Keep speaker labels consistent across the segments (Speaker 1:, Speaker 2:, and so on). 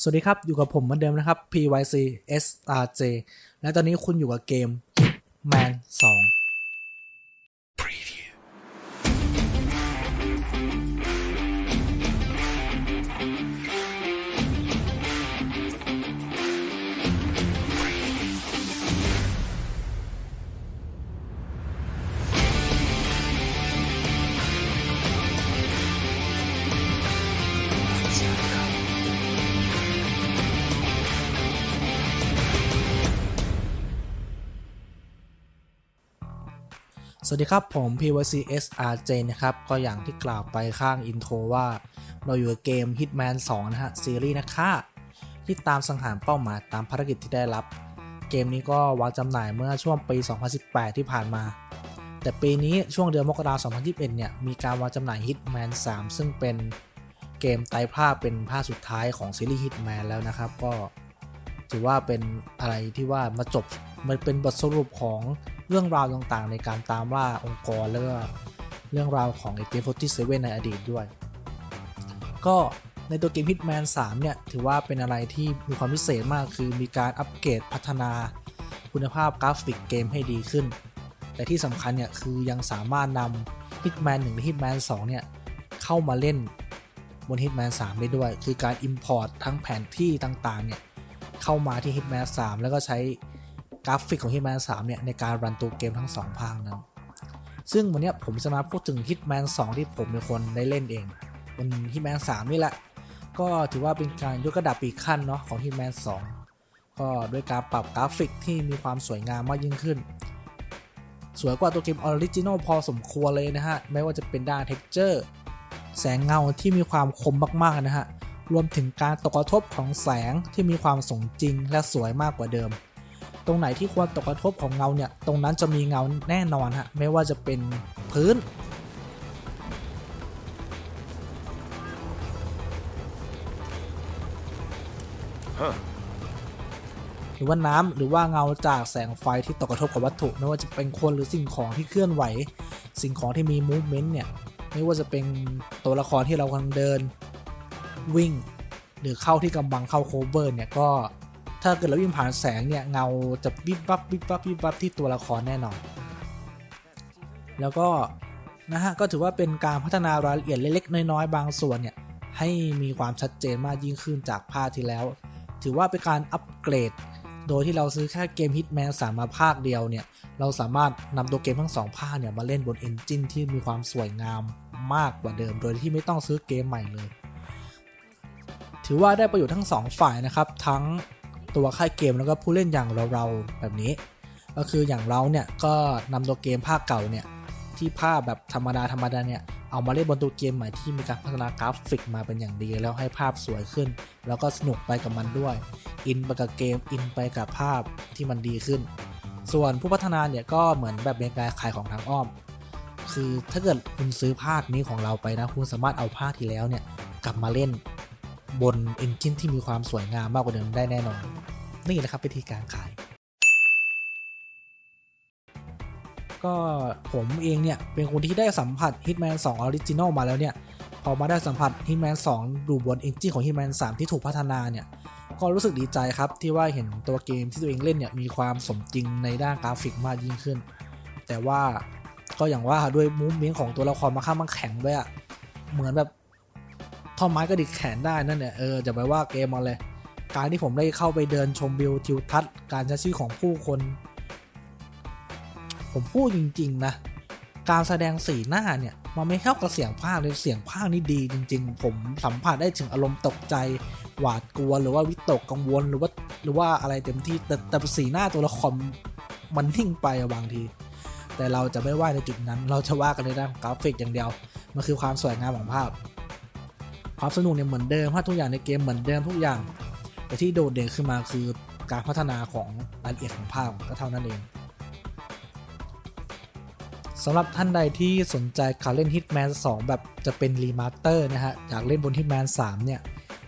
Speaker 1: สวัสดีครับ อยู่กับผมเหมือนเดิมนะครับ PYC SRJ และตอนนี้คุณอยู่กับเกม Man 2 สวัสดีครับ ผม PYC SRJ นะครับ ก็อย่างที่กล่าวไปข้างอินโทรว่า เราอยู่กับเกม Hitman 2 นะฮะ ซีรีส์นะคะที่ตามสังหารเป้าหมายตามภารกิจที่ได้รับ เกมนี้ก็วางจำหน่ายเมื่อช่วงปี 2018 ที่ผ่านมา แต่ปีนี้ช่วงเดือนมกราคม 2021 เนี่ย มีการวางจำหน่าย Hitman 3 ซึ่งเป็นเกมไตรภาคเป็นภาคสุดท้ายของซีรีส์ Hitman แล้วนะครับ ก็ ถือว่าเป็นอะไรที่ว่ามาจบมันเป็นบทสรุปของเรื่องราวต่างๆ ในการตามล่าองค์กรแล้วก็เรื่องราวของ AK47 ในอดีตด้วย ก็ในตัวเกม Hitman 3 เนี่ย ถือว่าเป็นอะไรที่มีความพิเศษมากคือมีการอัปเกรดพัฒนาคุณภาพกราฟิกเกมให้ดีขึ้น แต่ที่สำคัญเนี่ย คือยังสามารถนำ Hitman 1 และ Hitman 2 เนี่ย เข้ามาเล่นบน Hitman 3 ได้ด้วย คือการ Import ทั้งแผนที่ต่างๆ เนี่ย เข้ามาที่ Hitman 3 แล้วก็ใช้กราฟิกของ Hitman 3 เนี่ย ในการรันตัวเกมทั้ง 2 ภาคนั้น ซึ่งวันนี้ผมจะมาพูดถึง Hitman 2 ที่ผมเป็นคนได้เล่นเองบน Hitman 3 นี่แหละ ก็ถือว่าเป็นการยกระดับอีกขั้นเนาะของ Hitman 2 ก็ด้วยการปรับกราฟิกที่มีความสวยงามมากยิ่งขึ้น สวยกว่าตัวเกมออริจินอลพอสมควรเลยนะฮะ ไม่ว่าจะเป็นด้านเท็กเจอร์แสงเงาที่มีความคมมากๆนะฮะ รวมถึงการตกกระทบของแสงที่มีความสมจริงและสวยมากกว่าเดิม ตรงไหนที่ควรตกกระทบของเงาเนี่ย ตรงนั้นจะมีเงาแน่นอนฮะ ไม่ว่าจะเป็นพื้นหรือว่าน้ำหรือว่าเงาจากแสงไฟที่ตกกระทบกับวัตถุ ไม่ว่าจะเป็นคนหรือสิ่งของที่เคลื่อนไหว สิ่งของที่มีมูฟเมนต์เนี่ย ไม่ว่าจะเป็นตัวละครที่เรากำลังเดิน วิ่ง หรือเข้าที่กำบังเข้าโคเวอร์เนี่ยก็ถ้าเกิดเราวิ่งผ่านแสงเนี่ยเงาจะวิบวับวิบวับวิบวับที่ตัวละครแน่นอน แล้วก็นะฮะก็ถือว่าเป็นการพัฒนารายละเอียดเล็กๆน้อยๆบางส่วนเนี่ยให้มีความชัดเจนมากยิ่งขึ้นจากภาคที่แล้ว ถือว่าเป็นการอัปเกรด โดยที่เราซื้อแค่เกม Hitman 3 มาภาคเดียวเนี่ย เราสามารถนำตัวเกมทั้งสองภาคเนี่ยมาเล่นบนเอนจินที่มีความสวยงามมากกว่าเดิม โดยที่ไม่ต้องซื้อเกมใหม่เลย ถือว่าได้ประโยชน์ทั้งสองฝ่ายนะครับ ทั้งตัวค่ายเกมแล้วก็ผู้เล่นอย่างเราๆแบบนี้ ก็คืออย่างเราเนี่ยก็นำตัวเกมภาคเก่าเนี่ยที่ภาพแบบธรรมดาธรรมดาเนี่ยเอามาเล่นบนตัวเกมใหม่ที่มีการพัฒนากราฟิกมาเป็นอย่างดี แล้วให้ภาพสวยขึ้น แล้วก็สนุกไปกับมันด้วย อินไปกับเกมอินไปกับภาพที่มันดีขึ้น ส่วนผู้พัฒนาเนี่ยก็เหมือนแบบเป็นการขายของทางอ้อม คือถ้าเกิดคุณซื้อภาคนี้ของเราไปนะ คุณสามารถเอาภาคที่แล้วเนี่ยกลับมาเล่น บนเอนจินที่มีความสวยงามมากกว่าเดิมได้แน่นอน นี่แหละครับวิธีการขาย ก็ผมเองเนี่ย เป็นคนที่ได้สัมผัส Hitman 2 Original มาแล้วเนี่ย พอมาได้สัมผัส Hitman 2 ดูบนเอนจินของ Hitman 3 ที่ถูกพัฒนาเนี่ย ก็รู้สึกดีใจครับที่ว่าเห็นตัวเกมที่ตัวเองเล่นเนี่ยมีความสมจริงในด้านกราฟิกมากยิ่งขึ้น แต่ว่าก็อย่างว่าด้วยมูฟเมนต์ของตัวละครมาข้างมันแข็งด้วยอะเหมือนแบบ ท่อไม้กระดิกแขนได้นั่นเนี่ยเออจะไปว่าเกมมาเลย การที่ผมได้เข้าไปเดินชมวิวทิวทัศน์การใช้ชีวิตของผู้คน ผมพูดจริง ๆ นะ การแสดงสีหน้าเนี่ยมันไม่เข้ากับเสียงภาคเลยเสียงภาคนี่ดีจริง ๆ ผมสัมผัสได้ถึงอารมณ์ตกใจ หวาดกลัวหรือว่าวิตกกังวลหรือว่าหรือว่าอะไรเต็มที่แต่แต่สีหน้าตัวละครมันนิ่งไปบางที แต่เราจะไม่ว่าในจุดนั้น เราจะว่ากันในด้านกราฟิกอย่างเดียวมันคือความสวยงามของภาพ ความสนุกเนี่ยเหมือนเดิมภาพทุกอย่างในเกมเหมือนเดิมทุกอย่าง แต่ที่โดดเด่นขึ้นมาคือการพัฒนาของรายละเอียดของภาพก็เท่านั้นเองสำหรับท่านใดที่สนใจการเล่น Hitman 2 แบบจะเป็นรีมาสเตอร์นะฮะ อยากเล่นบน Hitman 3 เนี่ย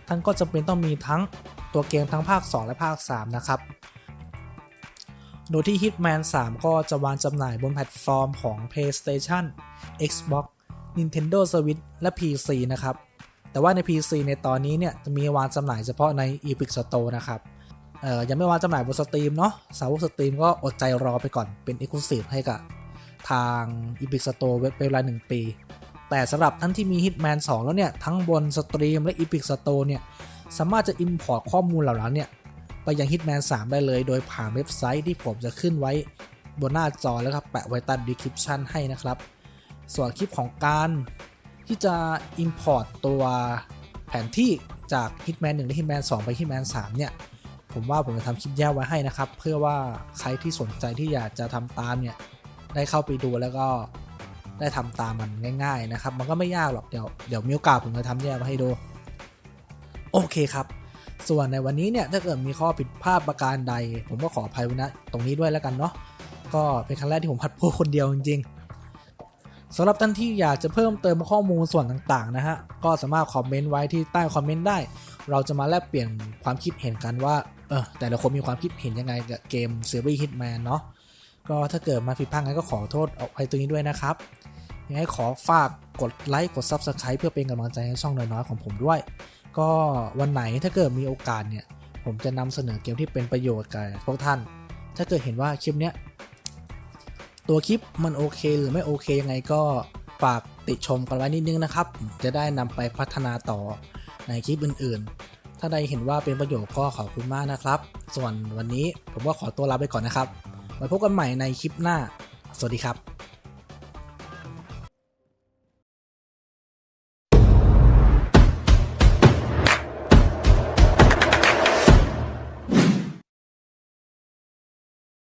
Speaker 1: ท่านก็จำเป็นต้องมีทั้งตัวเกมทั้งภาค 2 และภาค 3 นะครับ โดยที่ Hitman 3 ก็จะวางจำหน่ายบนแพลตฟอร์มของ PlayStation Xbox Nintendo Switch และ PC นะครับ แต่ว่าใน PC ในตอนนี้เนี่ยจะมีวางจำหน่ายเฉพาะใน Epic Store นะครับเอ่อยังไม่วางจำหน่ายบนสตรีมเนาะสาวกสตรีมก็อดใจรอไปก่อนเป็น Exclusive ให้กับทาง Epic Store เว็บเวลา 1 ปี แต่สำหรับท่านที่มี Hitman 2 แล้วเนี่ย ทั้งบนสตรีมและ Epic Store เนี่ย สามารถจะ Import ข้อมูลเหล่านั้นเนี่ย ไปยัง Hitman 3 ได้เลย โดยผ่านเว็บไซต์ที่ผมจะขึ้นไว้บนหน้าจอแล้วครับแปะไว้ใต้ description ให้นะครับ ส่วนคลิปของการ ที่จะ Import ตัวแผนที่จาก Hitman 1 และ Hitman 2 ไป Hitman 3 เนี่ย ผมว่าผมจะทำคลิปแยกไว้ให้นะครับ เพื่อว่าใครที่สนใจที่อยากจะทำตามเนี่ย ได้เข้าไปดูแล้วก็ได้ทำตามมันง่ายๆนะครับ มันก็ไม่ยากหรอก เดี๋ยวเดี๋ยวมีโอกาสผมจะทำแยกมาให้ดู โอเคครับ ส่วนในวันนี้เนี่ยถ้าเกิดมีข้อผิดพลาดประการใด ผมก็ขออภัยไว้นะตรงนี้ด้วยแล้วกันเนาะ ก็เป็นครั้งแรกที่ผมพัดพูดคนเดียวจริงๆ สำหรับท่านที่อยากจะเพิ่มเติมข้อมูลส่วนต่างๆนะฮะ ก็สามารถคอมเมนต์ไว้ที่ใต้คอมเมนต์ได้ เราจะมาแลกเปลี่ยนความคิดเห็นกันว่า เออ แต่ละคนมีความคิดเห็นยังไงกับเกมซีรีส์ Hitman เนาะ ก็ถ้าเกิดมาผิดพลาดงั้นก็ขอโทษเอาไว้ตรงนี้ด้วยนะครับ ยังไงขอฝากกดไลค์กด Subscribe เพื่อเป็นกำลังใจให้ช่องน้อยๆของผมด้วย ก็วันไหนถ้าเกิดมีโอกาสเนี่ย ผมจะนำเสนอเกมที่เป็นประโยชน์กับพวกท่าน ถ้าเกิดเห็นว่าคลิปเนี้ย ตัวคลิปมันโอเคหรือไม่โอเคยังไงก็ฝากติชมกันไว้นิดนึงนะครับ จะได้นำไปพัฒนาต่อในคลิปอื่นๆ ถ้าใดเห็นว่าเป็นประโยชน์ก็ขอบคุณมากนะครับ ส่วนวันนี้ผมก็ขอตัวลาไปก่อนนะครับไว้พบกันใหม่ในคลิปหน้า สวัสดีครับ